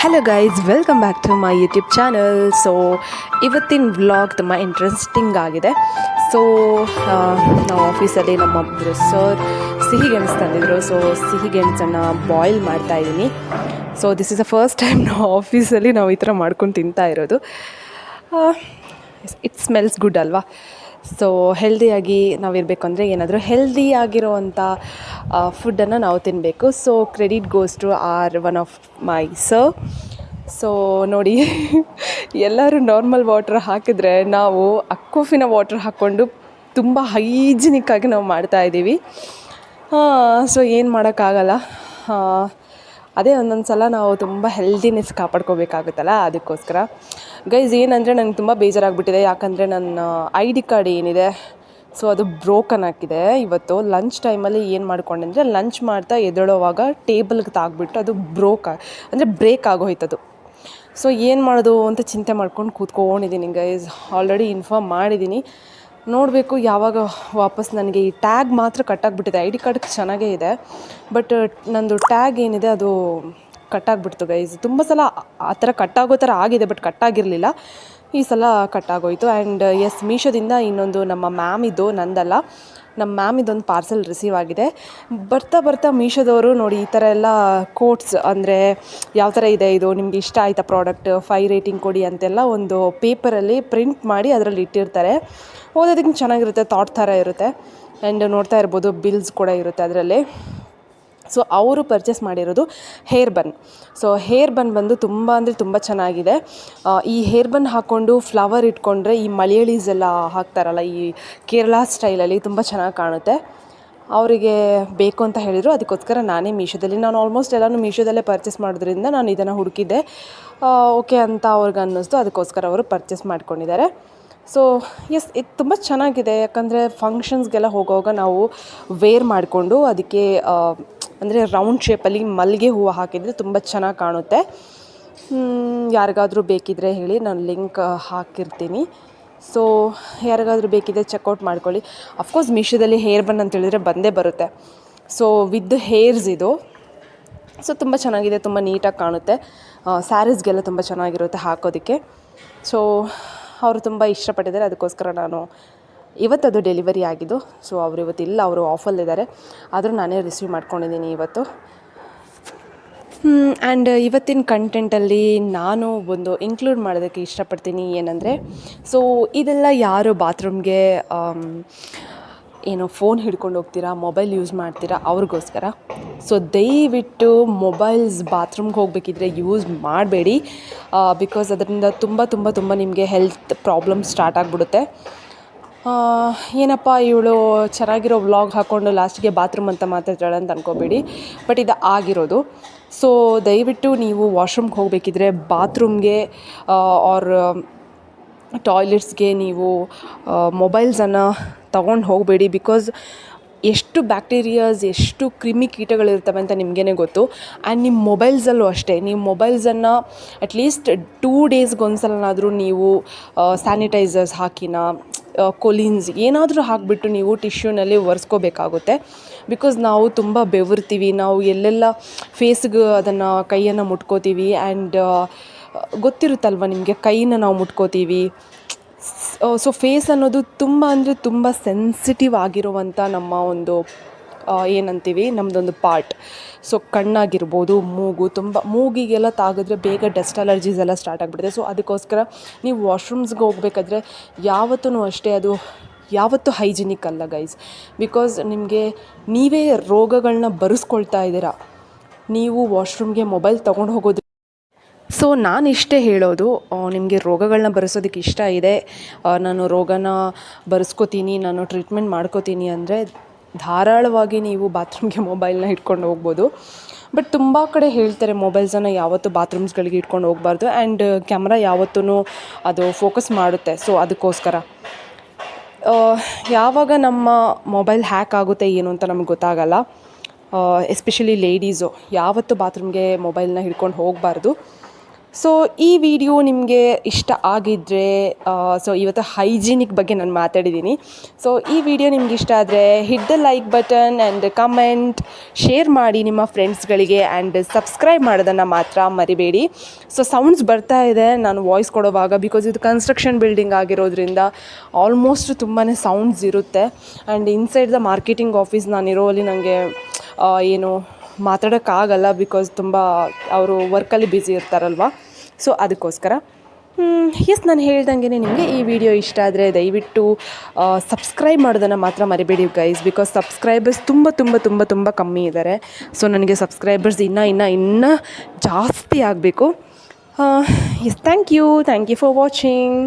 Hello guys welcome back to my YouTube channel so ಇವತ್ತಿನ vlog ತುಂಬ interesting ಆಗಿದೆ. So ನಾವು ಆಫೀಸಲ್ಲಿ ನಮ್ಮೊಬ್ಬರು ಸರ್ ಸಿಹಿ ಗೆಣಸು ತಂದಿದ್ರು. ಸೊ ಸಿಹಿ ಗೆಣಸನ್ನು ಬಾಯ್ಲ್ ಮಾಡ್ತಾ ಇದ್ದೀನಿ so this is the first time ನಾವು ಆಫೀಸಲ್ಲಿ ನಾವು ಈ ಥರ ಮಾಡ್ಕೊಂಡು ತಿಂತಾ ಇರೋದು. ಇಟ್ ಸ್ಮೆಲ್ಸ್ ಗುಡ್ ಅಲ್ವಾ? ಸೊ ಹೆಲ್ದಿಯಾಗಿ ನಾವಿರಬೇಕು ಅಂದರೆ ಏನಾದರೂ ಹೆಲ್ದಿ ಆಗಿರೋವಂಥ ಫುಡ್ಡನ್ನು ನಾವು ತಿನ್ನಬೇಕು so credit goes to our one of my sir so ನೋಡಿ, ಎಲ್ಲರೂ ನಾರ್ಮಲ್ ವಾಟ್ರ್ ಹಾಕಿದ್ರೆ ನಾವು ಅಕ್ಕೋಫಿನ ವಾಟ್ರ್ ಹಾಕ್ಕೊಂಡು ತುಂಬ ಹೈಜಿನಿಕ್ಕಾಗಿ ನಾವು ಮಾಡ್ತಾ ಇದ್ದೀವಿ. ಸೊ ಏನು ಮಾಡೋಕ್ಕಾಗಲ್ಲ. ಅದೇ ಒಂದೊಂದು ಸಲ ನಾವು ತುಂಬ ಹೆಲ್ದಿನೆಸ್ ಕಾಪಾಡ್ಕೋಬೇಕಾಗುತ್ತಲ್ಲ, ಅದಕ್ಕೋಸ್ಕರ. ಗೈಸ್ ಏನಂದರೆ ನನಗೆ ತುಂಬ ಬೇಜಾರಾಗ್ಬಿಟ್ಟಿದೆ. ಯಾಕಂದರೆ ನನ್ನ ಐ ಡಿ ಕಾರ್ಡ್ ಏನಿದೆ ಸೊ ಅದು ಬ್ರೋಕನ್ ಹಾಕಿದೆ ಇವತ್ತು ಲಂಚ್ ಟೈಮಲ್ಲಿ ಏನು ಮಾಡ್ಕೊಂಡೆ ಅಂದರೆ ಲಂಚ್ ಮಾಡ್ತಾ ಎದ್ದೇಳೋವಾಗ ಟೇಬಲ್ಗೆ ತಾಗ್ಬಿಟ್ಟು ಅದು ಬ್ರೋಕ್ ಅಂದರೆ ಬ್ರೇಕ್ ಆಗೋಯ್ತದು. ಸೊ ಏನು ಮಾಡೋದು ಅಂತ ಚಿಂತೆ ಮಾಡ್ಕೊಂಡು ಕೂತ್ಕೊಂಡಿದ್ದೀನಿ ಗೈಸ್ ಆಲ್ರೆಡಿ ಇನ್ಫಾರ್ಮ್ ಮಾಡಿದ್ದೀನಿ. ನೋಡಬೇಕು ಯಾವಾಗ ವಾಪಸ್ ನನಗೆ ಈ ಟ್ಯಾಗ್ ಮಾತ್ರ ಕಟ್ಟಾಗ್ಬಿಟ್ಟಿದೆ ಐ ಡಿ ಕಾರ್ಡ್ ಚೆನ್ನಾಗೇ ಇದೆ ಬಟ್ ನಂದು ಟ್ಯಾಗ್ ಏನಿದೆ ಅದು ಕಟ್ಟಾಗ್ಬಿಡ್ತು ಗೈಸ್ ತುಂಬ ಸಲ ಆ ಥರ ಕಟ್ಟಾಗೋ ಥರ ಆಗಿದೆ ಬಟ್ ಕಟ್ಟಾಗಿರಲಿಲ್ಲ. ಈ ಸಲ ಕಟ್ಟಾಗೋಯಿತು. ಆ್ಯಂಡ್ ಎಸ್ ಮೀಶೋದಿಂದ ಇನ್ನೊಂದು ನಮ್ಮ ಮ್ಯಾಮ್ ಇದು, ನಂದಲ್ಲ. ನಮ್ಮ ಮ್ಯಾಮ್ ಇದೊಂದು ಪಾರ್ಸೆಲ್ ರಿಸೀವ್ ಆಗಿದೆ. ಬರ್ತಾ ಬರ್ತಾ ಮೀಶೋದವರು ನೋಡಿ, ಈ ಥರ ಎಲ್ಲ ಕೋಟ್ಸ್ ಅಂದರೆ ಯಾವ ಥರ ಇದೆ ಇದು, ನಿಮ್ಗೆ ಇಷ್ಟ ಆಯ್ತಾ ಪ್ರಾಡಕ್ಟ್ ಫೈ ರೇಟಿಂಗ್ ಕೊಡಿ ಅಂತೆಲ್ಲ ಒಂದು ಪೇಪರಲ್ಲಿ ಪ್ರಿಂಟ್ ಮಾಡಿ ಅದರಲ್ಲಿ ಇಟ್ಟಿರ್ತಾರೆ. ಓದೋದಕ್ಕೆ ಚೆನ್ನಾಗಿರುತ್ತೆ ಥಾಟ್ ಥರ ಇರುತ್ತೆ. ಆ್ಯಂಡ್ ನೋಡ್ತಾ ಇರ್ಬೋದು ಬಿಲ್ಸ್ ಕೂಡ ಇರುತ್ತೆ ಅದರಲ್ಲಿ. ಸೊ ಅವರು ಪರ್ಚೇಸ್ ಮಾಡಿರೋದು hair bun so hair bun ಬಂದು ತುಂಬ ಅಂದರೆ ತುಂಬ ಚೆನ್ನಾಗಿದೆ. ಈ ಹೇರ್ ಬನ್ ಹಾಕ್ಕೊಂಡು ಫ್ಲವರ್ ಇಟ್ಕೊಂಡ್ರೆ ಈ ಮಲಯಾಳೀಸ್ ಎಲ್ಲ ಹಾಕ್ತಾರಲ್ಲ, ಈ ಕೇರಳ ಸ್ಟೈಲಲ್ಲಿ ತುಂಬ ಚೆನ್ನಾಗಿ ಕಾಣುತ್ತೆ. ಅವರಿಗೆ ಬೇಕು ಅಂತ ಹೇಳಿದರು. ಅದಕ್ಕೋಸ್ಕರ ನಾನೇ ಮೀಶೋದಲ್ಲಿ, ನಾನು ಆಲ್ಮೋಸ್ಟ್ ಎಲ್ಲನೂ ಮೀಶೋದಲ್ಲೇ ಪರ್ಚೇಸ್ ಮಾಡೋದ್ರಿಂದ ನಾನು ಇದನ್ನು ಹುಡುಕಿದ್ದೆ. ಓಕೆ ಅಂತ ಅವ್ರಿಗೆ ಅನ್ನಿಸ್ತು. ಅದಕ್ಕೋಸ್ಕರ ಅವರು ಪರ್ಚೇಸ್ ಮಾಡ್ಕೊಂಡಿದ್ದಾರೆ. ಸೊ ಎಸ್ ಇದು ತುಂಬ ಚೆನ್ನಾಗಿದೆ. ಯಾಕಂದರೆ ಫಂಕ್ಷನ್ಸ್ಗೆಲ್ಲ ಹೋಗುವಾಗ ನಾವು ವೇರ್ ಮಾಡಿಕೊಂಡು ಅದಕ್ಕೆ ಅಂದರೆ ರೌಂಡ್ ಶೇಪಲ್ಲಿ ಮಲ್ಲಿಗೆ ಹೂವು ಹಾಕಿದರೆ ತುಂಬ ಚೆನ್ನಾಗಿ ಕಾಣುತ್ತೆ. ಯಾರಿಗಾದರೂ ಬೇಕಿದ್ದರೆ ಹೇಳಿ, ನಾನು ಲಿಂಕ್ ಹಾಕಿರ್ತೀನಿ. ಸೊ ಯಾರಿಗಾದರೂ ಬೇಕಿದ್ದರೆ ಚೆಕ್ಔಟ್ ಮಾಡ್ಕೊಳ್ಳಿ. ಅಫ್ಕೋರ್ಸ್ ಮೀಶೋದಲ್ಲಿ ಹೇರ್ ಬನ್ ಅಂತ ಹೇಳಿದ್ರೆ ಬಂದೇ ಬರುತ್ತೆ. ಸೊ ವಿತ್ ಹೇರ್ಸ್ ಇದು. ಸೊ ತುಂಬ ಚೆನ್ನಾಗಿದೆ, ತುಂಬ ನೀಟಾಗಿ ಕಾಣುತ್ತೆ. ಸ್ಯಾರೀಸ್ಗೆಲ್ಲ ತುಂಬ ಚೆನ್ನಾಗಿರುತ್ತೆ ಹಾಕೋದಕ್ಕೆ. ಸೊ ಅವರು ತುಂಬ ಇಷ್ಟಪಟ್ಟಿದ್ದಾರೆ, ಅದಕ್ಕೋಸ್ಕರ ನಾನು ಇವತ್ತದು ಡೆಲಿವರಿ ಆಗಿದ್ದು ಸೊ ಅವರು ಇವತ್ತಿಲ್ಲ ಅವರು ಆಫಲ್ಲಿದ್ದಾರೆ ಆದರೂ ನಾನೇ ರಿಸೀವ್ ಮಾಡ್ಕೊಂಡಿದ್ದೀನಿ ಇವತ್ತು. ಆ್ಯಂಡ್ ಇವತ್ತಿನ ಕಂಟೆಂಟಲ್ಲಿ ನಾನು ಒಂದು ಇನ್ಕ್ಲೂಡ್ ಮಾಡೋದಕ್ಕೆ ಇಷ್ಟಪಡ್ತೀನಿ ಏನಂದರೆ ಸೊ ಇದೆಲ್ಲ ಯಾರು ಬಾತ್ರೂಮ್ಗೆ ಏನು ಫೋನ್ ಹಿಡ್ಕೊಂಡು ಹೋಗ್ತೀರಾ ಮೊಬೈಲ್ ಯೂಸ್ ಮಾಡ್ತೀರಾ, ಅವ್ರಿಗೋಸ್ಕರ. ಸೊ ದಯವಿಟ್ಟು ಮೊಬೈಲ್ಸ್ ಬಾತ್ರೂಮ್ಗೆ ಹೋಗಬೇಕಿದ್ರೆ ಯೂಸ್ ಮಾಡಬೇಡಿ ಬಿಕಾಸ್ ಅದರಿಂದ ತುಂಬ ತುಂಬ ತುಂಬ ನಿಮಗೆ ಹೆಲ್ತ್ ಪ್ರಾಬ್ಲಮ್ ಸ್ಟಾರ್ಟ್ ಆಗಿಬಿಡುತ್ತೆ. ಏನಪ್ಪ, ಇವಳು ಚೆನ್ನಾಗಿರೋ ವ್ಲಾಗ್ ಹಾಕ್ಕೊಂಡು ಲಾಸ್ಟಿಗೆ ಬಾತ್ರೂಮ್ ಅಂತ ಮಾತಾಡ್ತಾಳೆ ಅಂತ ಅನ್ಕೋಬೇಡಿ ಬಟ್ ಇದು ಆಗಿರೋದು. ಸೊ ದಯವಿಟ್ಟು ನೀವು ವಾಶ್ರೂಮ್ಗೆ ಹೋಗಬೇಕಿದ್ರೆ ಬಾತ್ರೂಮ್ಗೆ ಆರ್ ಟಾಯ್ಲೆಟ್ಸ್ಗೆ ನೀವು ಮೊಬೈಲ್ಸನ್ನು ತಗೊಂಡು ಹೋಗಬೇಡಿ ಬಿಕಾಸ್ ಎಷ್ಟು ಬ್ಯಾಕ್ಟೀರಿಯಾಸ್ ಎಷ್ಟು ಕ್ರಿಮಿ ಕೀಟಗಳಿರ್ತವೆ ಅಂತ ನಿಮಗೇ ಗೊತ್ತು. ಆ್ಯಂಡ್ ನಿಮ್ಮ ಮೊಬೈಲ್ಸಲ್ಲೂ ಅಷ್ಟೇ, ನೀವು ಮೊಬೈಲ್ಸನ್ನು ಅಟ್ಲೀಸ್ಟ್ ಟೂ ಡೇಸ್ಗೊಂದ್ಸಲನಾದರೂ ನೀವು ಸ್ಯಾನಿಟೈಸರ್ಸ್ ಹಾಕಿನ ಕೊಲಿನ್ಸ್ ಏನಾದರೂ ಹಾಕಿಬಿಟ್ಟು ನೀವು ಟಿಶ್ಯೂನಲ್ಲಿ ಒರೆಸ್ಕೋಬೇಕಾಗುತ್ತೆ. ಬಿಕಾಸ್ ನಾವು ತುಂಬ ಬೆವರ್ತೀವಿ, ನಾವು ಎಲ್ಲೆಲ್ಲ ಫೇಸ್ಗೆ ಅದನ್ನು ಕೈಯನ್ನು ಮುಟ್ಕೋತೀವಿ ಆ್ಯಂಡ್ ಗೊತ್ತಿರುತ್ತಲ್ವ ನಿಮಗೆ ಕೈನ ನಾವು ಮುಟ್ಕೋತೀವಿ. ಸೊ ಫೇಸ್ ಅನ್ನೋದು ತುಂಬ ಅಂದರೆ ತುಂಬ ಸೆನ್ಸಿಟಿವ್ ಆಗಿರುವಂಥ ನಮ್ಮ ಒಂದು ಏನಂತೀವಿ? ನಮ್ಮದೊಂದು ಪಾರ್ಟ್ ಸೊ ಕಣ್ಣಾಗಿರ್ಬೋದು, ಮೂಗು, ತುಂಬ ಮೂಗಿಗೆಲ್ಲ ತಾಗಿದ್ರೆ ಬೇಗ ಡಸ್ಟ್ ಅಲರ್ಜೀಸ್ ಎಲ್ಲ ಸ್ಟಾರ್ಟ್ ಆಗಿಬಿಡುತ್ತೆ. ಸೊ ಅದಕ್ಕೋಸ್ಕರ ನೀವು ವಾಶ್ರೂಮ್ಸ್ಗೆ ಹೋಗ್ಬೇಕಾದ್ರೆ ಯಾವತ್ತೂ ಅಷ್ಟೇ ಅದು ಯಾವತ್ತೂ ಹೈಜಿನಿಕ್ ಅಲ್ಲ ಗೈಸ್ ಬಿಕಾಸ್ ನಿಮಗೆ ನೀವೇ ರೋಗಗಳನ್ನ ಬರೆಸ್ಕೊಳ್ತಾ ಇದ್ದೀರಾ. ನೀವು ವಾಶ್ರೂಮ್ಗೆ ಮೊಬೈಲ್ ತೊಗೊಂಡು ಹೋಗೋದು. ಸೊ ನಾನು ಇಷ್ಟೇ ಹೇಳೋದು ನಿಮಗೆ ರೋಗಗಳನ್ನ ಬರೆಸೋದಕ್ಕೆ ಇಷ್ಟ ಇದೆ. ನಾನು ರೋಗನ ಬರೆಸ್ಕೋತೀನಿ, ನಾನು ಟ್ರೀಟ್ಮೆಂಟ್ ಮಾಡ್ಕೋತೀನಿ ಅಂದರೆ ಧಾರಾಳವಾಗಿ ನೀವು ಬಾತ್ರೂಮ್ಗೆ ಮೊಬೈಲ್ನ ಇಟ್ಕೊಂಡು ಹೋಗ್ಬೋದು. ಬಟ್ ತುಂಬ ಕಡೆ ಹೇಳ್ತಾರೆ ಮೊಬೈಲ್ಸನ್ನು ಯಾವತ್ತೂ ಬಾತ್ರೂಮ್ಸ್ಗಳಿಗೆ ಇಟ್ಕೊಂಡು ಹೋಗ್ಬಾರ್ದು ಆ್ಯಂಡ್ ಕ್ಯಾಮ್ರಾ ಯಾವತ್ತೂ ಅದು ಫೋಕಸ್ ಮಾಡುತ್ತೆ. ಸೊ ಅದಕ್ಕೋಸ್ಕರ. ಯಾವಾಗ ನಮ್ಮ ಮೊಬೈಲ್ ಹ್ಯಾಕ್ ಆಗುತ್ತೆ ಏನು ಅಂತ ನಮ್ಗೆ ಗೊತ್ತಾಗಲ್ಲ. ಎಸ್ಪೆಷಲಿ ಲೇಡೀಸು ಯಾವತ್ತೂ ಬಾತ್ರೂಮ್ಗೆ ಮೊಬೈಲ್ನ ಹಿಡ್ಕೊಂಡು ಹೋಗಬಾರ್ದು. ಸೊ ಈ ವಿಡಿಯೋ ನಿಮಗೆ ಇಷ್ಟ ಆಗಿದ್ದರೆ ಸೊ ಇವತ್ತು ಹೈಜೀನಿಕ್ ಬಗ್ಗೆ ನಾನು ಮಾತಾಡಿದ್ದೀನಿ ಸೊ ಈ ವಿಡಿಯೋ ನಿಮ್ಗೆ ಇಷ್ಟ ಆದರೆ hit the like button and comment share ಮಾಡಿ ನಿಮ್ಮ ಫ್ರೆಂಡ್ಸ್ಗಳಿಗೆ ಆ್ಯಂಡ್ ಸಬ್ಸ್ಕ್ರೈಬ್ ಮಾಡೋದನ್ನು ಮಾತ್ರ ಮರಿಬೇಡಿ. ಸೊ ಸೌಂಡ್ಸ್ ಬರ್ತಾ ಇದೆ, ನಾನು ವಾಯ್ಸ್ ಕೊಡೋವಾಗ ಬಿಕಾಸ್ ಇದು ಕನ್ಸ್ಟ್ರಕ್ಷನ್ ಬಿಲ್ಡಿಂಗ್ ಆಗಿರೋದ್ರಿಂದ ಆಲ್ಮೋಸ್ಟ್ ತುಂಬಾ ಸೌಂಡ್ಸ್ ಇರುತ್ತೆ. And inside the marketing office ನಾನಿರೋಲ್ಲಿ ನನಗೆ ಏನು ಮಾತಾಡೋಕ್ಕಾಗಲ್ಲ ಬಿಕಾಸ್ ತುಂಬ ಅವರು ವರ್ಕಲ್ಲಿ ಬ್ಯುಸಿ ಇರ್ತಾರಲ್ವ. ಸೊ ಅದಕ್ಕೋಸ್ಕರ ಎಸ್ ನಾನು ಹೇಳ್ದಂಗೆ ನಿಮಗೆ ಈ ವಿಡಿಯೋ ಇಷ್ಟ ಆದರೆ ದಯವಿಟ್ಟು ಸಬ್ಸ್ಕ್ರೈಬ್ ಮಾಡೋದನ್ನು ಮಾತ್ರ ಮರಿಬೇಡಿ ಗೈಸ್ ಬಿಕಾಸ್ ಸಬ್ಸ್ಕ್ರೈಬರ್ಸ್ ತುಂಬ ತುಂಬ ತುಂಬ ತುಂಬ ಕಮ್ಮಿ ಇದ್ದಾರೆ ಸೊ ನನಗೆ ಸಬ್ಸ್ಕ್ರೈಬರ್ಸ್ ಇನ್ನೂ ಇನ್ನೂ ಇನ್ನೂ ಜಾಸ್ತಿ ಆಗಬೇಕು. Yes thank you thank you for watching